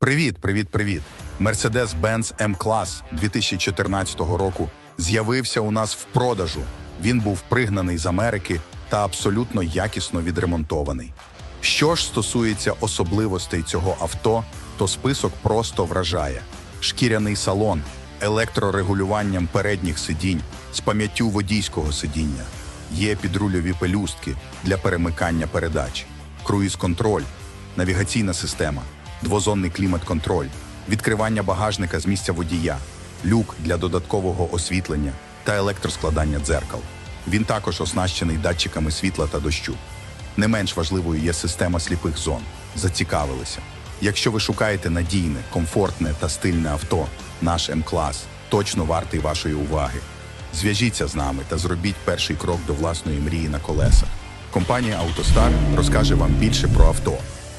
Привіт, привіт, привіт. Mercedes-Benz M-Class 2014 року з'явився у нас в продажу. Він був пригнаний з Америки та абсолютно якісно відремонтований. Що ж стосується особливостей цього авто, то список просто вражає: шкіряний салон, електрорегулюванням передніх сидінь з пам'яттю водійського сидіння, є підрульові пелюстки для перемикання передач, круїз-контроль, навігаційна система, двозонний клімат-контроль, відкривання багажника з місця водія, люк для додаткового освітлення та електроскладання дзеркал. Він також оснащений датчиками світла та дощу. Не менш важливою є система сліпих зон. Зацікавилися. Якщо ви шукаєте надійне, комфортне та стильне авто, наш М-клас точно вартий вашої уваги. Зв'яжіться з нами та зробіть перший крок до власної мрії на колесах. Компанія «АвтоСтар» розкаже вам більше про авто,